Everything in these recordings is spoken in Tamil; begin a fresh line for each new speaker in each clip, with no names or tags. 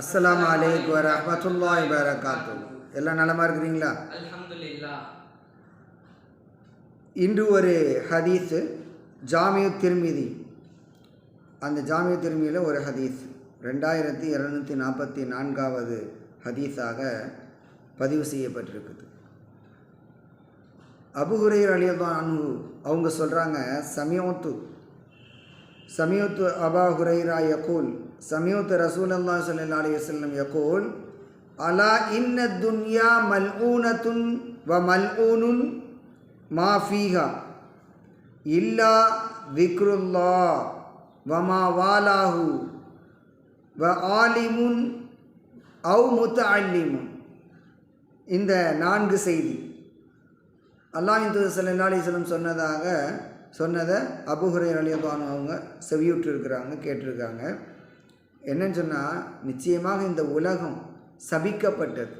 அஸ்ஸலாமு அலைக்கும் வரஹ்மத்துல்லாஹி வரகாத்து எல்லாம் நலமா இருக்கிறீங்களா? இன்று ஒரு ஹதீஸு ஜாமியு திருமிதி. அந்த ஜாமியு திருமியில் ஒரு ஹதீஸ். ரெண்டாயிரத்தி இரநூத்தி நாற்பத்தி நான்காவது ஹதீஸாக பதிவு செய்யப்பட்டிருக்குது. அபுஹுரையர் அலியதான் அன்பு அவங்க சொல்கிறாங்க சமியோத்து சமியோத்து அபா ஹுரைரா யகூல் சமியோத்து ரசூல் அல்லா சல்லா அலி அலா இன்ன துன்யா மல் மல்ஊனத்துன் வ மல்ஊனுன் மா ஃபீஹா இல்லா விக்ருல்லா வமா வாலாஹு வ ஆலிமுன் அவு முத்த அல்லிமுன் இந்த நான்கு செய்தி. அல்லாஹின் தூதர் சல்லா அலிஸ்லம் சொன்னதாக சொன்னதை அபுஹுரை அலியபானு அவங்க செவியுற்றிருக்கிறாங்க கேட்டிருக்காங்க. என்னன்னு சொன்னால் நிச்சயமாக இந்த உலகம் சபிக்கப்பட்டது.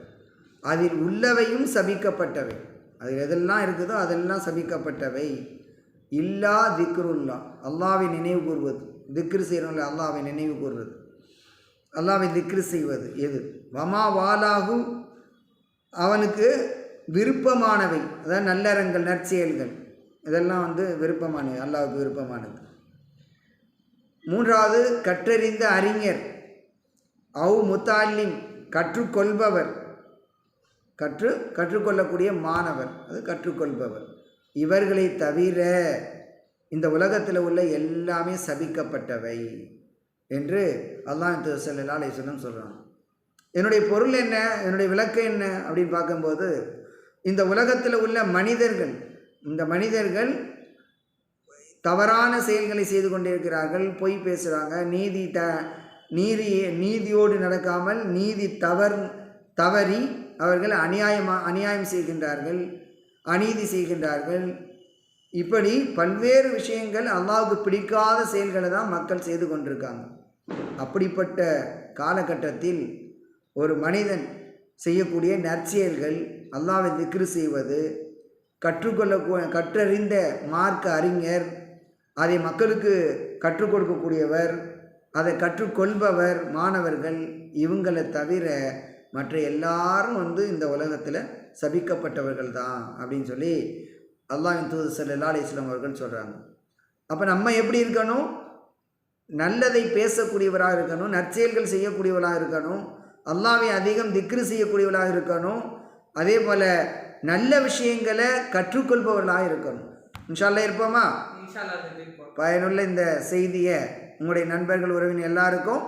அதில் உள்ளவையும் சபிக்கப்பட்டவை. அதில் எதெல்லாம் இருக்குதோ அதெல்லாம் சபிக்கப்பட்டவை. இல்லா திக்ருல்லா அல்லாவை நினைவு கூறுவது திக்ரு செய்கிறவங்கள அல்லாவை நினைவு கூறுவது அல்லாவை திக்ரு செய்வது எது? வமா வாலாகும் அவனுக்கு விருப்பமானவை. அதாவது நல்லறங்கள் நற்செயல்கள். இதெல்லாம் வந்து விருப்பமானது அல்லாவுக்கு விருப்பமானது. மூன்றாவது கற்றறிந்த அறிஞர். அவு முத்தாலிம் கற்றுக்கொள்பவர். கற்று கற்றுக்கொள்ளக்கூடிய மாணவர். அது கற்றுக்கொள்பவர். இவர்களை தவிர இந்த உலகத்தில் உள்ள எல்லாமே சபிக்கப்பட்டவை என்று அல்லாஹ் திருசல்லா அலிஸ்லம் சொல்கிறான் என்னுடைய பொருள் என்ன? என்னுடைய விளக்கம் என்ன? அப்படின்னு பார்க்கும்போது இந்த உலகத்தில் உள்ள மனிதர்கள் இந்த மனிதர்கள் தவறான செயல்களை செய்து கொண்டிருக்கிறார்கள் பொய் பேசுகிறாங்க நீதி த நீதி நீதியோடு நடக்காமல் நீதி தவறு தவறி அவர்கள் அநியாயமாக அநியாயம் செய்கின்றார்கள் அநீதி செய்கின்றார்கள். இப்படி பல்வேறு விஷயங்கள் அல்லாவுக்கு பிடிக்காத செயல்களை தான் மக்கள் செய்து கொண்டிருக்காங்க. அப்படிப்பட்ட காலகட்டத்தில் ஒரு மனிதன் செய்யக்கூடிய நற்செயல்கள் அல்லாவை திக்ரு செய்வது கற்றுக்கொள்ள கற்றறிந்த மார்க்க அறிஞர் அதை மக்களுக்கு கற்றுக் கொடுக்கக்கூடியவர் அதை கற்றுக்கொள்பவர் மாணவர்கள் இவங்களை தவிர மற்ற எல்லாரும் வந்து இந்த உலகத்தில் சபிக்கப்பட்டவர்கள் தான் அப்படின்னு சொல்லி அல்லாஹின் தூது சல்லா அலிஸ்லாம் அவர்கள் சொல்கிறாங்க அப்போ நம்ம எப்படி இருக்கணும்? நல்லதை பேசக்கூடியவராக இருக்கணும் நற்செயல்கள் செய்யக்கூடியவராக இருக்கணும் அல்லாவை அதிகம் திக்ரு செய்யக்கூடியவராக இருக்கணும். அதே போல் நல்ல விஷயங்களை கற்றுக்கொள்பவர்களாக இருக்கணும். இன்ஷால்லா இருப்போமா? பயனுள்ள இந்த செய்தியை உங்களுடைய நண்பர்கள் உறவினர் எல்லாருக்கும்